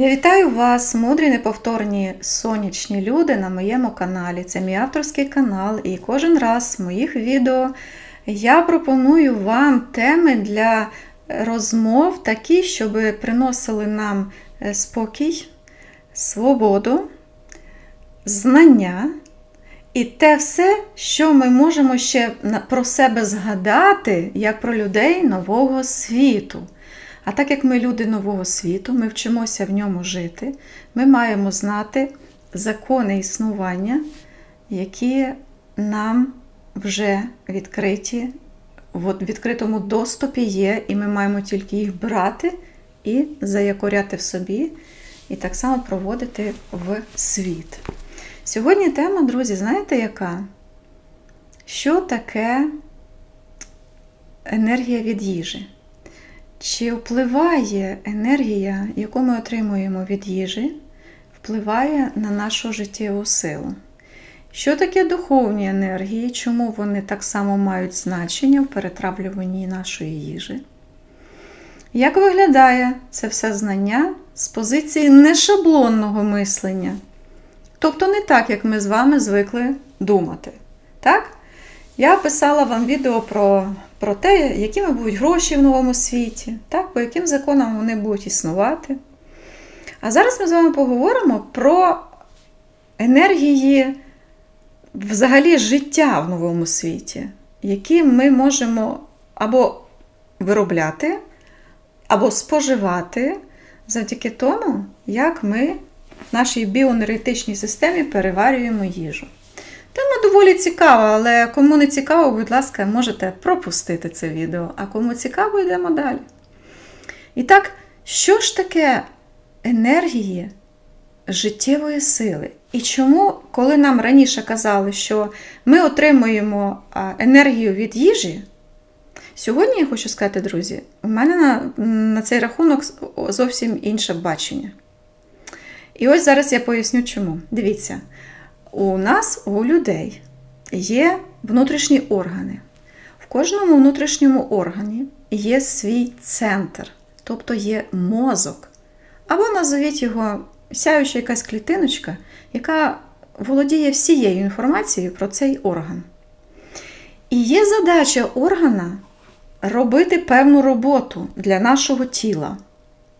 Я вітаю вас, мудрі неповторні сонячні люди на моєму каналі. Це мій авторський канал, і кожен раз в моїх відео я пропоную вам теми для розмов, такі, щоб приносили нам е, спокій, свободу, знання і те все, що ми можемо ще про себе згадати, як про людей нового світу. А так як ми люди нового світу, ми вчимося в ньому жити, ми маємо знати закони існування, які нам вже відкриті, в відкритому доступі є, і ми маємо тільки їх брати і заякоряти в собі, і так само проводити в світ. Сьогодні тема, друзі, знаєте яка? Що таке енергія від їжі? Чи впливає енергія, яку ми отримуємо від їжі, впливає на нашу життєву силу? Що таке духовні енергії? Чому вони так само мають значення в перетравлюванні нашої їжі? Як виглядає це все знання з позиції нешаблонного мислення? Тобто не так, як ми з вами звикли думати. Так? Я писала вам відео про, про те, якими будуть гроші в новому світі, так, по яким законам вони будуть існувати. А зараз ми з вами поговоримо про енергії взагалі життя в новому світі, які ми можемо або виробляти, або споживати завдяки тому, як ми в нашій біоенергетичній системі переварюємо їжу. Тема доволі цікава, але кому не цікаво, будь ласка, можете пропустити це відео, а кому цікаво, йдемо далі. І так, що ж таке енергії життєвої сили? І чому, коли нам раніше казали, що ми отримуємо енергію від їжі, сьогодні я хочу сказати, друзі, у мене на, на цей рахунок зовсім інше бачення. І ось зараз я поясню чому. Дивіться, у нас, у людей, є внутрішні органи. В кожному внутрішньому органі є свій центр, тобто є мозок. Або назовіть його сяюча якась клітиночка, яка володіє всією інформацією про цей орган. І є задача органа робити певну роботу для нашого тіла.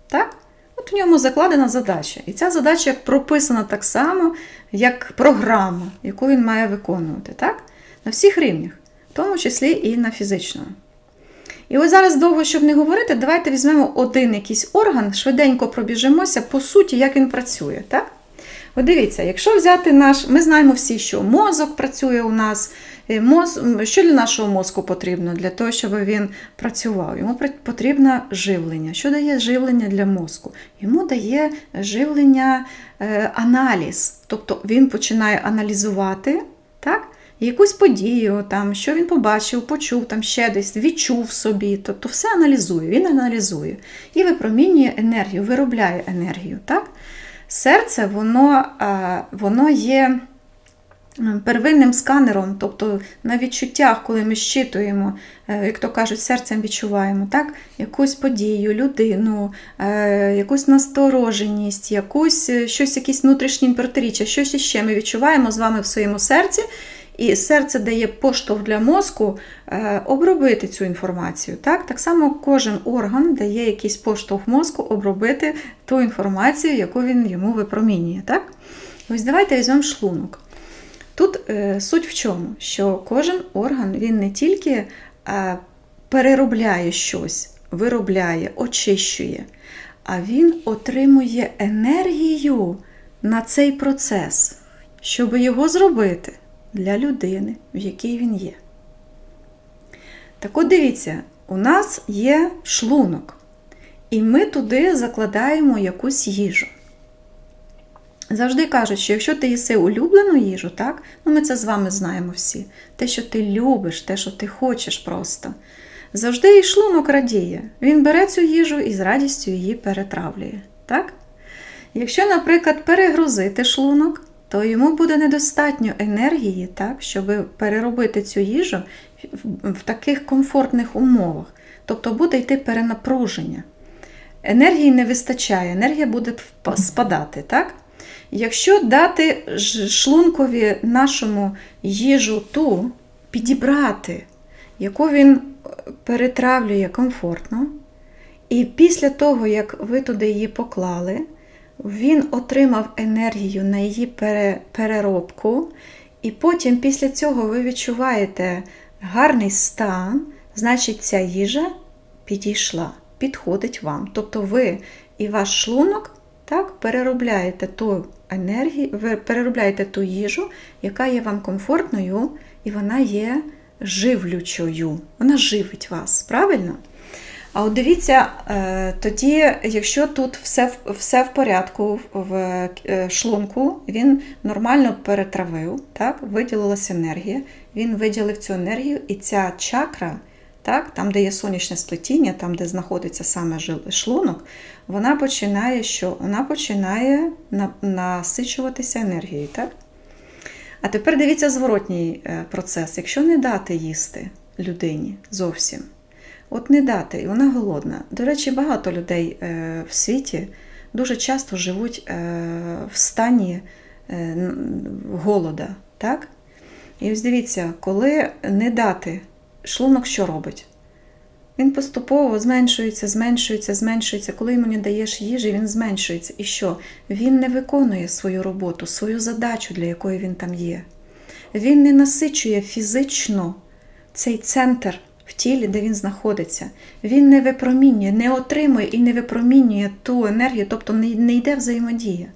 Так? От в ньому закладена задача. І ця задача прописана так само, як програма, яку він має виконувати. Так? На всіх рівнях, в тому числі і на фізичному. І ось зараз довго, щоб не говорити, давайте візьмемо один якийсь орган, швиденько пробіжимося по суті, як він працює. Так? От дивіться, якщо взяти наш, ми знаємо всі, що мозок працює у нас. Е, Моз... Що для нашого мозку потрібно? Для того, щоб він працював. Йому потрібно живлення. Що дає живлення для мозку? Йому дає живлення е, аналіз. Тобто він починає аналізувати так? якусь подію, там, що він побачив, почув, там ще десь, відчув собі. Тобто все аналізує, він аналізує і випромінює енергію, виробляє енергію. Так? Серце, воно, е, воно є первинним сканером, тобто на відчуттях, коли ми щитуємо, е, як то кажуть, серцем відчуваємо так? якусь подію, людину, е, якусь настороженість, якусь, е, щось, якісь внутрішні протиріччя, щось іще ми відчуваємо з вами в своєму серці. І серце дає поштовх для мозку обробити цю інформацію. Так? так само кожен орган дає якийсь поштовх мозку обробити ту інформацію, яку він йому випромінює. Так? Ось давайте візьмемо шлунок. Тут е, суть в чому? Що кожен орган він не тільки е, переробляє щось, виробляє, очищує, а він отримує енергію на цей процес, щоб його зробити для людини, в якій він є. Так от дивіться, у нас є шлунок, і ми туди закладаємо якусь їжу. Завжди кажуть, що якщо ти їси улюблену їжу, так, ну ми це з вами знаємо всі, те, що ти любиш, те, що ти хочеш просто, завжди і шлунок радіє. Він бере цю їжу і з радістю її перетравлює. Так? Якщо, наприклад, перегрузити шлунок, то йому буде недостатньо енергії, так, щоб переробити цю їжу в- таких комфортних умовах. Тобто буде йти перенапруження. енергії не вистачає, енергія буде спадати, так? Якщо дати шлункові нашому їжу ту підібрати, яку він е, перетравлює комфортно, і після того, як ви туди її поклали, він отримав енергію на її переробку, і потім після цього ви відчуваєте гарний стан, значить ця їжа підійшла, підходить вам. Тобто ви і ваш шлунок так, переробляєте ту енергію, ви переробляєте ту їжу, яка є вам комфортною, і вона є живлючою. Вона живить вас, правильно? А от дивіться, е, тоді, якщо тут все, все в порядку в е, шлунку, він нормально перетравив, так, виділилася енергія, він виділив цю енергію, і ця чакра, так, там, де є сонячне сплетіння, там, де знаходиться саме шлунок, вона починає що? Вона починає насичуватися енергією. Так? А тепер дивіться зворотній е, процес. Якщо не дати їсти людині зовсім, от не дати, і вона голодна. До речі, багато людей е, в світі дуже часто живуть е, в стані голода. Так? І ось дивіться, коли не дати, шлунок що робить? Він поступово зменшується, зменшується, зменшується. Коли йому не даєш їжі, він зменшується. І що? Він не виконує свою роботу, свою задачу, для якої він там є. Він не насичує фізично цей центр в тілі, де він знаходиться. Він не випромінює, не отримує і не випромінює ту енергію, тобто не, йде взаємодія,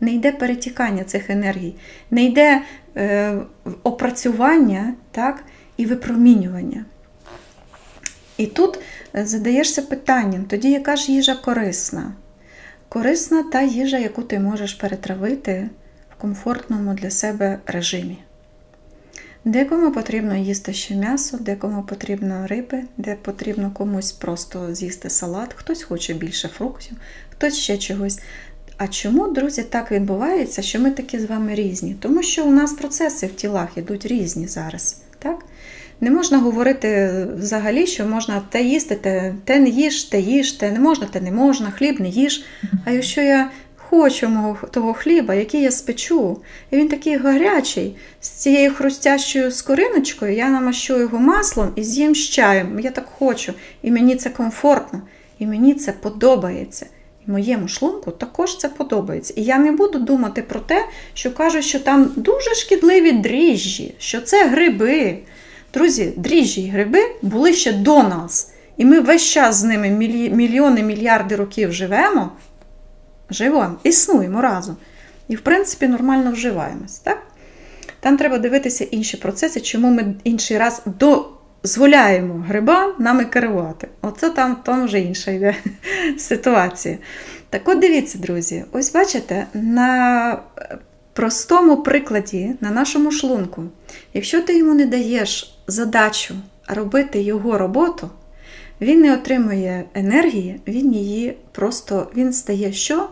не йде перетікання цих енергій, не йде е, опрацювання так, і випромінювання. І тут е, задаєшся питанням, тоді яка ж їжа корисна? Корисна та їжа, яку ти можеш перетравити в комфортному для себе режимі. Декому потрібно їсти ще м'ясо, декому потрібно риби, де потрібно комусь просто з'їсти салат, хтось хоче більше фруктів, хтось ще чогось. А чому, друзі, так відбувається, що ми такі з вами різні? Тому що у нас процеси в тілах ідуть різні зараз. Так? Не можна говорити взагалі, що можна те їсти, те, те не їж, те їж, те не можна, те не можна, хліб не їж. А якщо я хочу мого того хліба, який я спечу, і він такий гарячий, з цією хрустящою скориночкою, я намащу його маслом і з'їм з чаєм. Я так хочу, і мені це комфортно, і мені це подобається. Моєму шлунку також це подобається. І я не буду думати про те, що кажуть, що там дуже шкідливі дріжджі, що це гриби. Друзі, дріжджі і гриби були ще до нас. І ми весь час з ними мільйони, мільярди років живемо, живемо, існуємо разом. І, в принципі, нормально вживаємось. Так? Там треба дивитися інші процеси, чому ми інший раз дозволяємо грибам нами керувати. Оце там, там вже інша йде ситуація. Так от дивіться, друзі, ось бачите, на простому прикладі, на нашому шлунку, якщо ти йому не даєш задачу робити його роботу, він не отримує енергії, він її просто він стає що?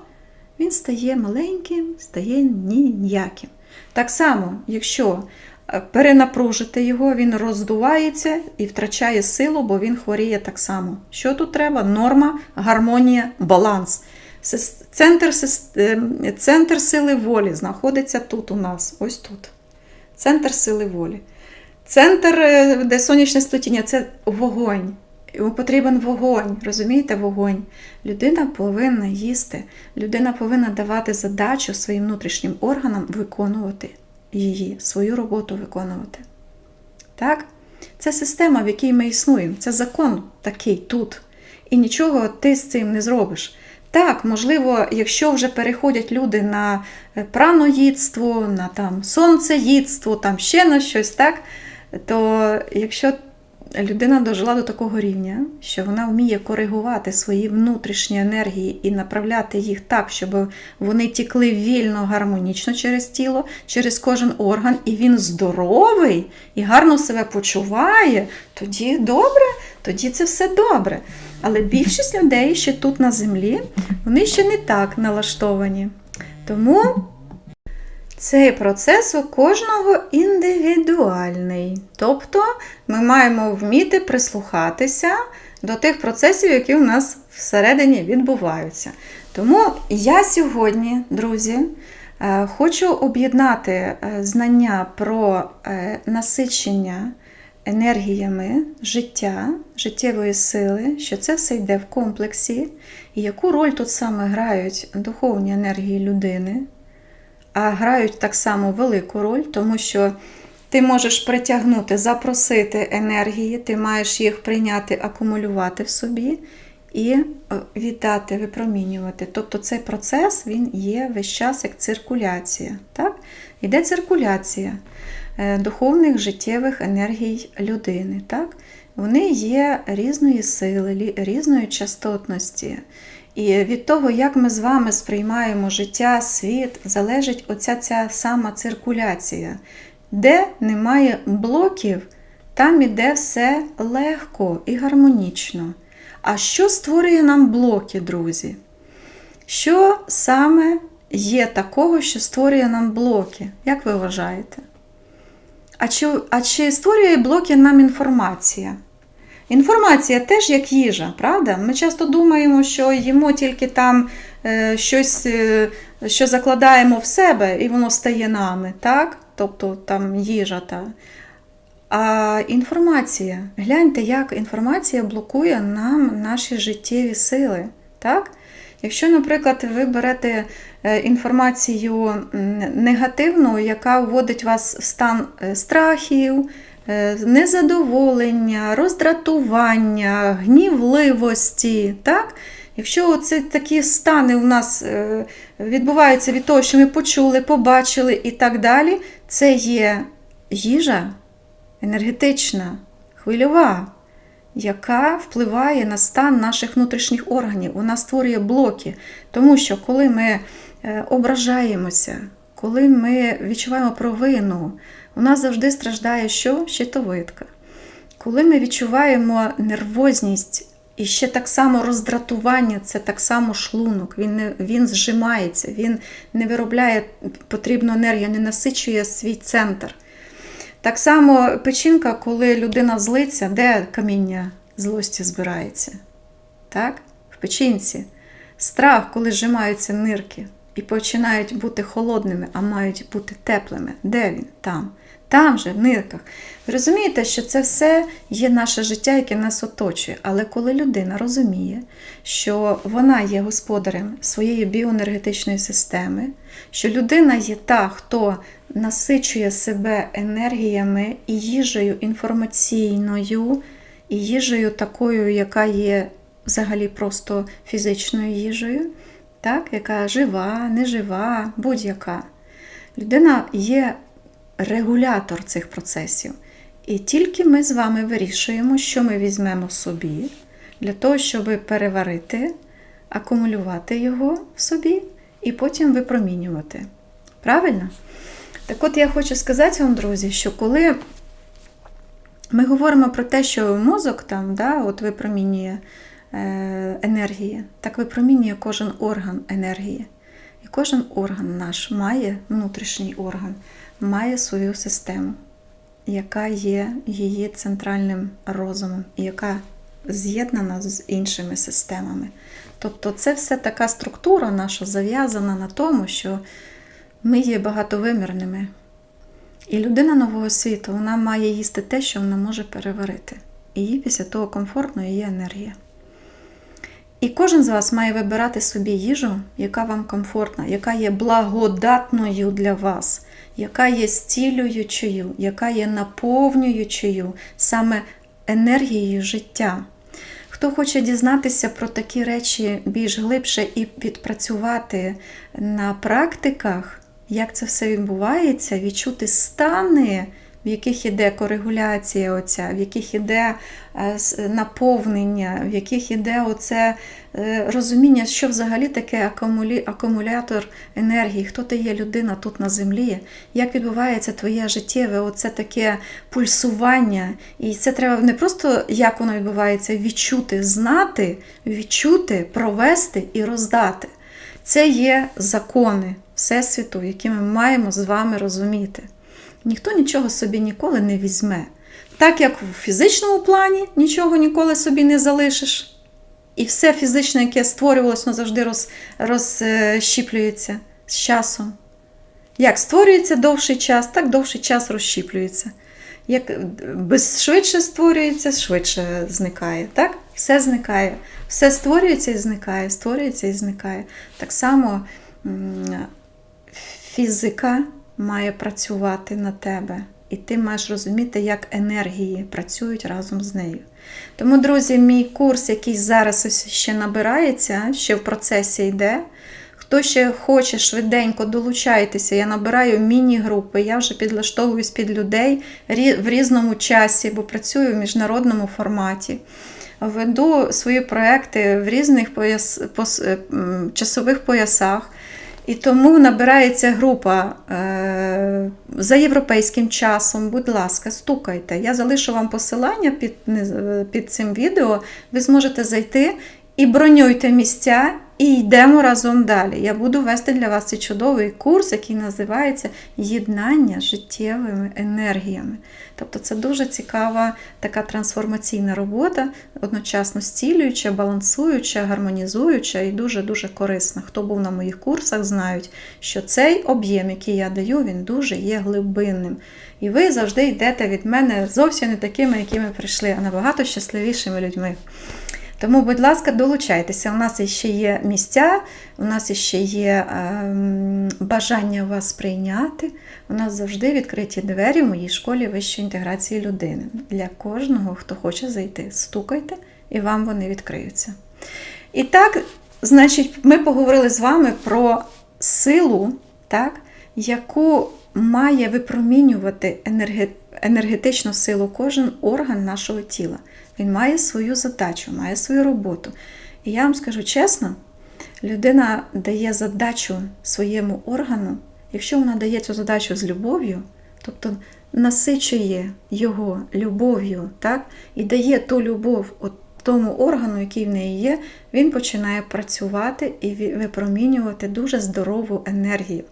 Він стає маленьким, стає ніяким. Так само, якщо е, перенапружити його, він роздувається і втрачає силу, бо він хворіє так само. Що тут треба? Норма, гармонія, баланс. Центр, е, центр сили волі знаходиться тут у нас, ось тут. Центр сили волі. Центр, е, де сонячне сплетіння, це вогонь. Йому потрібен вогонь, розумієте, вогонь. Людина повинна їсти, людина повинна давати задачу своїм внутрішнім органам виконувати її, свою роботу виконувати. Так? Це система, в якій ми існуємо. Це закон такий тут. І нічого ти з цим не зробиш. Так, можливо, якщо вже переходять люди на е, праноїдство, на там сонцеїдство, там ще на щось, так, то якщо людина дожила до такого рівня, що вона вміє коригувати свої внутрішні енергії і направляти їх так, щоб вони тікли вільно, гармонічно через тіло, через кожен орган, і він здоровий і гарно себе почуває, тоді добре, тоді це все добре. Але більшість людей ще тут на землі, вони ще не так налаштовані. Тому цей процес у кожного індивідуальний. Тобто ми маємо вміти прислухатися, до тих процесів, які у нас всередині відбуваються. Тому я сьогодні, друзі, е, хочу об'єднати е, знання про е, насичення енергіями життя, життєвої сили, що це все йде в комплексі, і яку роль тут саме грають духовні енергії людини, а грають так само велику роль, тому що ти можеш притягнути, запросити енергії, ти маєш їх прийняти, акумулювати в собі і е, віддати, випромінювати. Тобто цей процес він є весь час як циркуляція. Так? Іде циркуляція духовних життєвих енергій людини. Так? Вони є різної сили, різної частотності. І від того, як ми з вами сприймаємо життя, світ, залежить оця ця сама циркуляція. Де немає блоків, там іде все легко і гармонічно. А що створює нам блоки, друзі? Що саме є такого, що створює нам блоки? Як ви вважаєте? А чи, а чи створює блоки нам інформація? Інформація теж як їжа, правда? Ми часто думаємо, що їмо тільки там е, щось, е, що закладаємо в себе, і воно стає нами, так? Тобто там їжа та. А інформація. Гляньте, як інформація блокує нам наші життєві сили. Так? Якщо, наприклад, ви берете е, інформацію негативну, яка вводить вас в стан е, страхів, е, незадоволення, роздратування, гнівливості, так? Якщо це такі стани у нас відбуваються від того, що ми почули, побачили і так далі, це є їжа енергетична, хвильова, яка впливає на стан наших внутрішніх органів. Вона створює блоки. Тому що коли ми е, ображаємося, коли ми відчуваємо провину, у нас завжди страждає що? Щитовидка. Коли ми відчуваємо нервозність і ще так само роздратування, це так само шлунок, він, не, він зжимається, він не виробляє потрібну енергію, не насичує свій центр. Так само печінка, коли людина злиться, де каміння злості збирається? Так? В печінці. Страх, коли зжимаються нирки і починають бути холодними, а мають бути теплими. Де він? Там. Там же, в нирках. Ви розумієте, що це все є наше життя, яке нас оточує. Але коли людина розуміє, що вона є господарем своєї біоенергетичної системи, що людина є та, хто насичує себе енергіями і їжею інформаційною, і їжею такою, яка є взагалі просто фізичною їжею, так? яка жива, нежива, будь-яка. Людина є регулятор цих процесів. І тільки ми з вами вирішуємо, що ми візьмемо собі для того, щоб переварити, акумулювати його в собі і потім випромінювати. Правильно? Так от я хочу сказати вам, друзі, що коли ми говоримо про те, що мозок там да, от випромінює е, енергії, так випромінює кожен орган енергії. І кожен орган наш має, внутрішній орган, має свою систему, яка є її центральним розумом, і яка з'єднана з іншими системами. Тобто це все така структура наша зав'язана на тому, що ми є багатовимірними. І людина нового світу вона має їсти те, що вона може переварити. І їй після того комфортно є енергія. І кожен з вас має вибирати собі їжу, яка вам комфортна, яка є благодатною для вас, яка є зцілюючою, яка є наповнюючою саме енергією життя. Хто хоче дізнатися про такі речі більш глибше і відпрацювати на практиках, як це все відбувається, відчути стани, в яких іде корегуляція, оця, в яких іде е, наповнення, в яких іде оце е, розуміння, що взагалі таке акумулятор енергії, хто ти є людина тут на землі, як відбувається твоє життєве, оце таке пульсування. І це треба не просто як воно відбувається, відчути, знати, відчути, провести і роздати. Це є закони Всесвіту, які ми маємо з вами розуміти. Ніхто нічого собі ніколи не візьме. Так як в фізичному плані нічого ніколи собі не залишиш. І все фізичне, яке створювалося, воно завжди роз, розщіплюється з часом. Як створюється довший час, так довший час розщіплюється. Як швидше створюється, швидше зникає. Так? Все зникає. Все створюється і зникає, створюється і зникає. Так само фізика має працювати на тебе. І ти маєш розуміти, як енергії працюють разом з нею. Тому, друзі, мій курс, який зараз ще набирається, ще в процесі йде. Хто ще хоче швиденько долучайтеся, я набираю міні-групи, я вже підлаштовуюсь під людей в різному часі, бо працюю в міжнародному форматі. Веду свої проекти в різних пояс... часових поясах. І тому набирається група е... за європейським часом. Будь ласка, стукайте. Я залишу вам посилання під, під цим відео. Ви зможете зайти і бронюйте місця, і йдемо разом далі. Я буду вести для вас цей чудовий курс, який називається Єднання з життєвими енергіями. Тобто це дуже цікава така трансформаційна робота, одночасно зцілююча, балансуюча, гармонізуюча і дуже-дуже корисна. Хто був на моїх курсах, знають, що цей об'єм, який я даю, він дуже є глибинним. І ви завжди йдете від мене зовсім не такими, якими прийшли, а набагато щасливішими людьми. Тому, будь ласка, долучайтеся. У нас ще є місця, у нас ще є ем, бажання вас прийняти. У нас завжди відкриті двері в моїй школі вищої інтеграції людини. Для кожного, хто хоче зайти, стукайте, і вам вони відкриються. І так, значить, ми поговорили з вами про силу, так, яку має випромінювати енерге- енергетичну силу кожен орган нашого тіла. Він має свою задачу, має свою роботу. І я вам скажу чесно, людина дає задачу своєму органу, якщо вона дає цю задачу з любов'ю, тобто насичує його любов'ю, так, і дає ту любов от тому органу, який в неї є, він починає працювати і випромінювати дуже здорову енергію.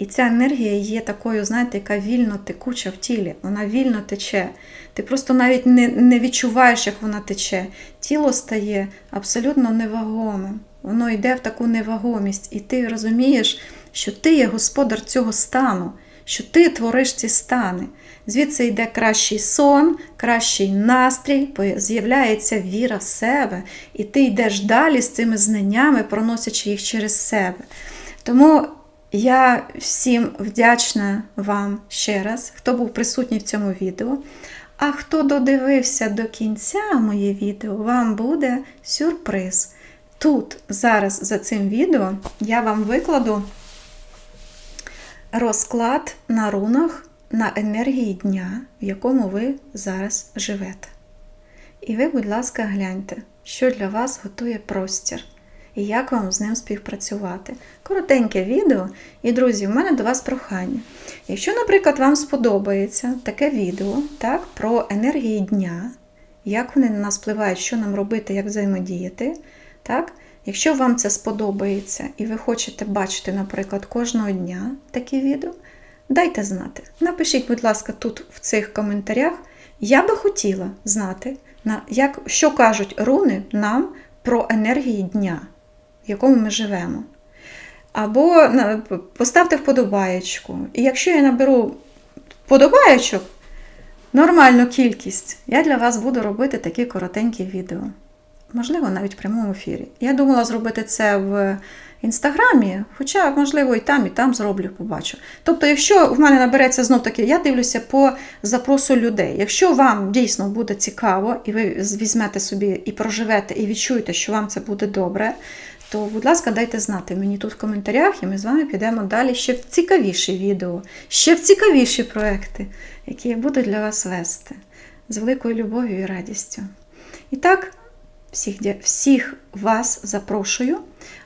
І ця енергія є такою, знаєте, яка вільно текуча в тілі, вона вільно тече. Ти просто навіть не, не відчуваєш, як вона тече. Тіло стає абсолютно невагомим. Воно йде в таку невагомість, і ти розумієш, що ти є господар цього стану, що ти твориш ці стани. Звідси йде кращий сон, кращий настрій, з'являється віра в себе, і ти йдеш далі з цими знаннями, проносячи їх через себе. Тому я всім вдячна вам ще раз, хто був присутній в цьому відео. А хто додивився до кінця моє відео, вам буде сюрприз. Тут, зараз, за цим відео, я вам викладу розклад на рунах на енергії дня, в якому ви зараз живете. І ви, будь ласка, гляньте, що для вас готує простір і як вам з ним співпрацювати. Коротеньке відео. І, друзі, в мене до вас прохання. Якщо, наприклад, вам сподобається таке відео так, про енергії дня, як вони на нас впливають, що нам робити, як взаємодіяти, так, якщо вам це сподобається і ви хочете бачити, наприклад, кожного дня такі відео, дайте знати. Напишіть, будь ласка, тут в цих коментарях. Я би хотіла знати, на- як, що кажуть руни нам про енергії дня, в якому ми живемо. Або поставте вподобаєчку. І якщо я наберу вподобаєчок, нормальну кількість, я для вас буду робити такі коротенькі відео. Можливо, навіть в прямому ефірі. Я думала зробити це в інстаграмі, хоча, можливо, і там, і там зроблю, побачу. Тобто, якщо в мене набереться знов таки, я дивлюся по запросу людей. Якщо вам дійсно буде цікаво, і ви візьмете собі і проживете, і відчуєте, що вам це буде добре, то, будь ласка, дайте знати мені тут в коментарях, і ми з вами підемо далі ще в цікавіші відео, ще в цікавіші проекти, які я буду для вас вести з великою любов'ю і радістю. І так, всіх, всіх вас запрошую,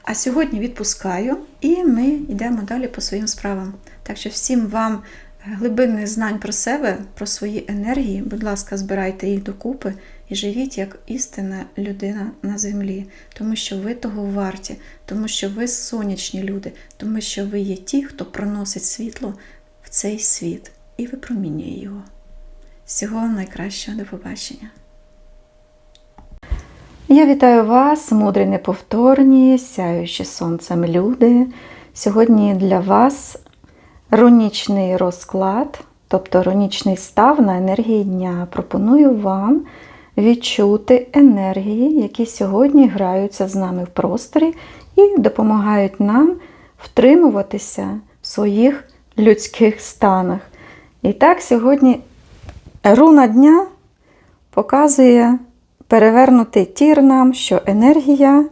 а сьогодні відпускаю, і ми йдемо далі по своїм справам. Так що всім вам глибинних знань про себе, про свої енергії, будь ласка, збирайте їх докупи живіть як істинна людина на землі, тому що ви того варті, тому що ви сонячні люди, тому що ви є ті, хто проносить світло в цей світ і випромінює його. Всього найкращого, до побачення. Я вітаю вас, мудрі неповторні, сяючі сонцем люди. Сьогодні для вас рунічний розклад, тобто рунічний став на енергії дня. Пропоную вам відчути енергії, які сьогодні граються з нами в просторі і допомагають нам втримуватися в своїх людських станах. І так, сьогодні руна дня показує перевернути тір нам, що енергія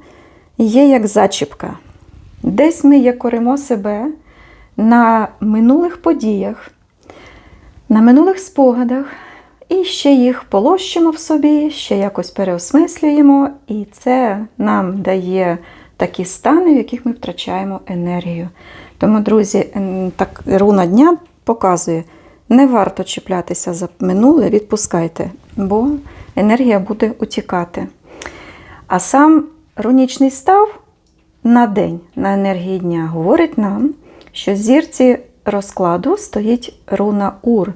є як зачіпка. Десь ми якоримо себе на минулих подіях, на минулих спогадах, і ще їх полощимо в собі, ще якось переосмислюємо, і це нам дає такі стани, в яких ми втрачаємо енергію. Тому, друзі, так руна дня показує, не варто чіплятися за минуле, відпускайте, бо енергія буде утікати. А сам рунічний став на день на енергії дня говорить нам, що зірці розкладу стоїть руна Ур.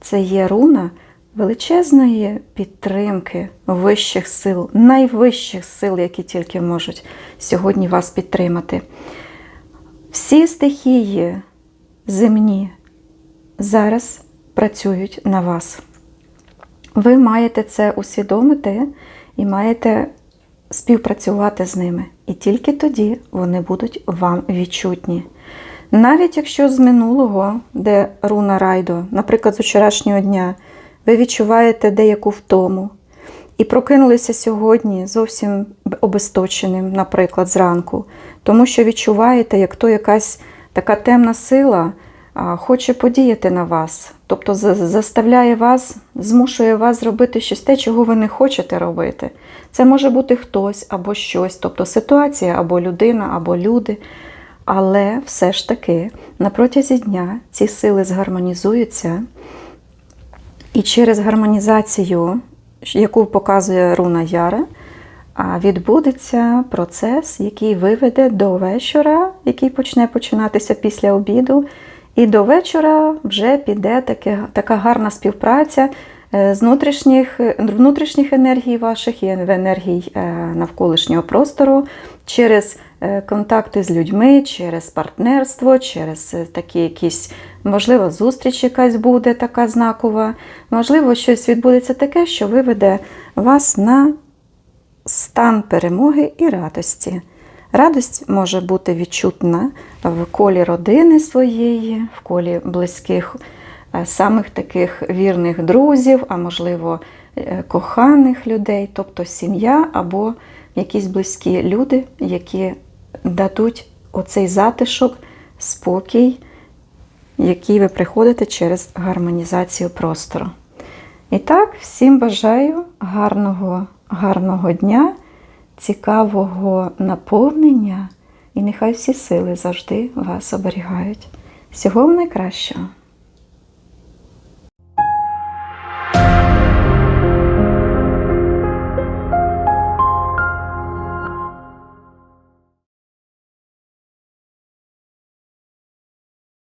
Це є руна величезної підтримки вищих сил, найвищих сил, які тільки можуть сьогодні вас підтримати. Всі стихії земні зараз працюють на вас. Ви маєте це усвідомити і маєте співпрацювати з ними. І тільки тоді вони будуть вам відчутні. Навіть якщо з минулого, де руна райдо, наприклад, з вчорашнього дня, ви відчуваєте деяку втому і прокинулися сьогодні зовсім обесточеним, наприклад, зранку, тому що відчуваєте, як то якась така темна сила хоче подіяти на вас, тобто заставляє вас, змушує вас зробити щось те, чого ви не хочете робити. Це може бути хтось або щось, тобто ситуація, або людина, або люди. Але все ж таки на протязі дня ці сили згармонізуються, і через гармонізацію, яку показує руна Яра, відбудеться процес, який виведе до вечора, який почне починатися після обіду. І до вечора вже піде таке, така гарна співпраця е, з внутрішніх, внутрішніх енергій ваших і енергій е, навколишнього простору через е, контакти з людьми, через партнерство, через е, такі якісь, можливо, зустріч якась буде така знакова, можливо, щось відбудеться таке, що виведе вас на стан перемоги і радості. Радость може бути відчутна в колі родини своєї, в колі близьких, е, самих таких вірних друзів, а можливо, коханих людей, тобто сім'я або якісь близькі люди, які дадуть оцей затишок, спокій, який ви приходите через гармонізацію простору. І так, всім бажаю гарного, гарного дня, цікавого наповнення, і нехай всі сили завжди вас оберігають. Всього найкращого!